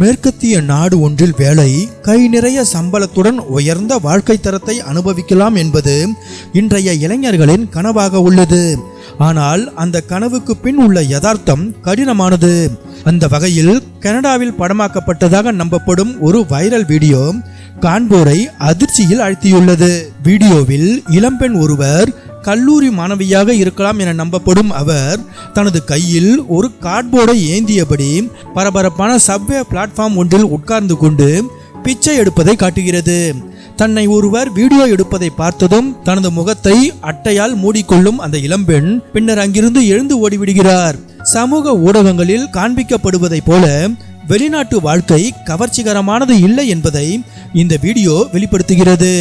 மேற்கத்திய நாடு ஒன்றில் வேலை கை நிறைய சம்பளத்துடன் உயர்ந்த வாழ்க்கை தரத்தை அனுபவிக்கலாம் என்பது இன்றைய இளைஞர்களின் கனவாக உள்ளது. ஆனால் அந்த கனவுக்கு பின் உள்ள யதார்த்தம் கடினமானது. அந்த வகையில் கனடாவில் படமாக்கப்பட்டதாக நம்பப்படும் ஒரு வைரல் வீடியோ கான்பூரை அதிர்ச்சியில் ஆழ்த்தியுள்ளது வீடியோவில் இளம்பெண் ஒருவர் கல்லூரி மாணவியாக இருக்கலாம் என நம்பப்படும் அவர் தனது கையில் ஒரு கார்ட்போர்டை ஏந்தியபடி பரபரப்பான சப்வே பிளாட்ஃபார்ம் ஒன்றில் உட்கார்ந்து கொண்டு பிச்சை எடுப்பதை காட்டுகிறது. தன்னை ஒருவர் வீடியோ எடுப்பதை பார்த்ததும் தனது முகத்தை அட்டையால் மூடிக்கொள்ளும் அந்த இளம்பெண் பின்னர் அங்கிருந்து எழுந்து ஓடிவிடுகிறார். சமூக ஊடகங்களில் காண்பிக்கப்படுவதைப் போல வெளிநாட்டு வாழ்க்கை கவர்ச்சிகரமானது இல்லை என்பதை இந்த வீடியோ வெளிப்படுத்துகிறது.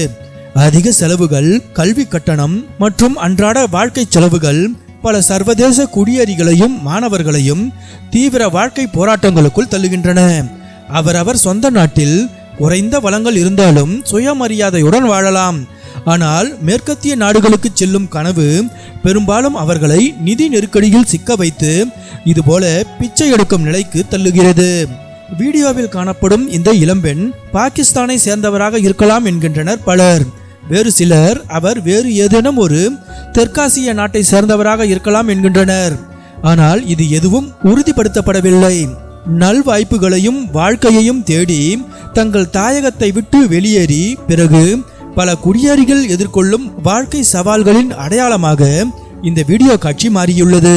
அதிக செலவுகள் கல்வி கட்டணம் மற்றும் அன்றாட வாழ்க்கை செலவுகள் பல சர்வதேச குடியேறிகளையும் மாணவர்களையும் தீவிர வாழ்க்கை போராட்டங்களுக்குள் தள்ளுகின்றன. அவரவர் சொந்த நாட்டில் குறைந்த வளங்கள் இருந்தாலும் சுயமரியாதையுடன் வாழலாம். ஆனால் மேற்கத்திய நாடுகளுக்கு செல்லும் கனவு பெரும்பாலும் அவர்களை நிதி நெருக்கடியில் சிக்க வைத்து இதுபோல பிச்சை எடுக்கும் நிலைக்கு தள்ளுகிறது. வீடியோவில் காணப்படும் இந்த இளம்பெண் பாகிஸ்தானை சேர்ந்தவராக இருக்கலாம் என்கின்றனர் பலர். வேறு சிலர் அவர் வேறு ஏதேனும் ஒரு தெற்காசிய நாட்டை சேர்ந்தவராக இருக்கலாம் என்கின்றனர். ஆனால் இது எதுவும் உறுதிப்படுத்தப்படவில்லை. நல்வாய்ப்புகளையும் வாழ்க்கையையும் தேடி தங்கள் தாயகத்தை விட்டு வெளியேறி பிறகு பல குடியேறிகள் எதிர்கொள்ளும் வாழ்க்கை சவால்களின் அடையாளமாக இந்த வீடியோ காட்சி மாறியுள்ளது.